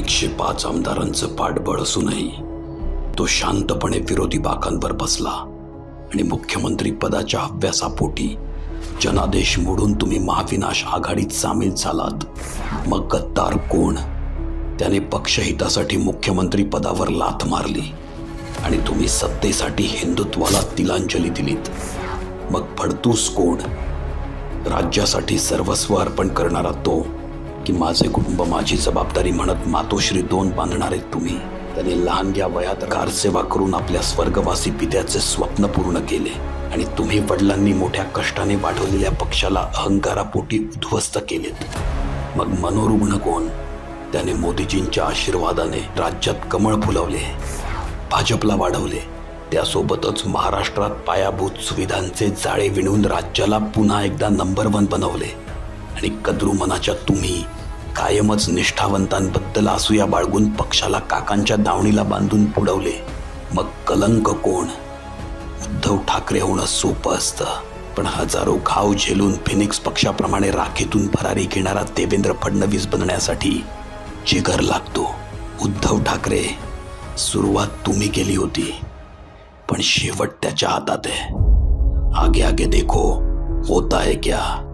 एकशे पाच आमदारांचं पाठबळ असूनही तो शांतपणे विरोधी बाकांवर बसला आणि मुख्यमंत्री पदाच्या अभ्यासापोटी जनादेश मोडून तुम्ही महाविनाश आघाडीत सामील झालात. मग गद्दार कोण? त्याने पक्षहितासाठी मुख्यमंत्री पदावर लाथ मारली आणि तुम्ही सत्तेसाठी हिंदुत्वाला तिलांजली दिलीत. मग फडतूस कोण? राज्यासाठी सर्वस्व अर्पण करणारा तो की माझे कुटुंब माझी जबाबदारी म्हणत मातोश्री दोन बांधणारे तुम्ही. त्याने लहानग्या वयात कारसेवा करून आपल्या स्वर्गवासी पित्याचे स्वप्न पूर्ण केले आणि तुम्ही वडिलांनी मोठ्या कष्टाने वाढवलेल्या पक्षाला अहंकारापोटी उद्ध्वस्त केलेत. मग मनोरुग्ण कोण? त्याने मोदीजींच्या आशीर्वादाने राज्यात कमळ फुलवले भाजपला वाढवले. त्यासोबतच महाराष्ट्रात पायाभूत सुविधांचे जाळे विणून राज्याला पुन्हा एकदा नंबर वन बनवले. आणि कद्रू मनाच्या तुम्ही कायमच निष्ठावंतांबद्दल असूया बाळगून पक्षाला काकांच्या दावणीला बांधून पुढवले. मग कलंक कोण? उद्धव ठाकरे होणं सोपं असतं. पण हजारो घाव झेलून फिनिक्स पक्षाप्रमाणे राखेतून फरारी घेणारा देवेंद्र फडणवीस बनण्यासाठी जिगर लागतो. उद्धव ठाकरे सुरुवात तुम्ही केली होती. पण शेवट त्याच्या हातात आहे. आगे आगे देखो होता है क्या?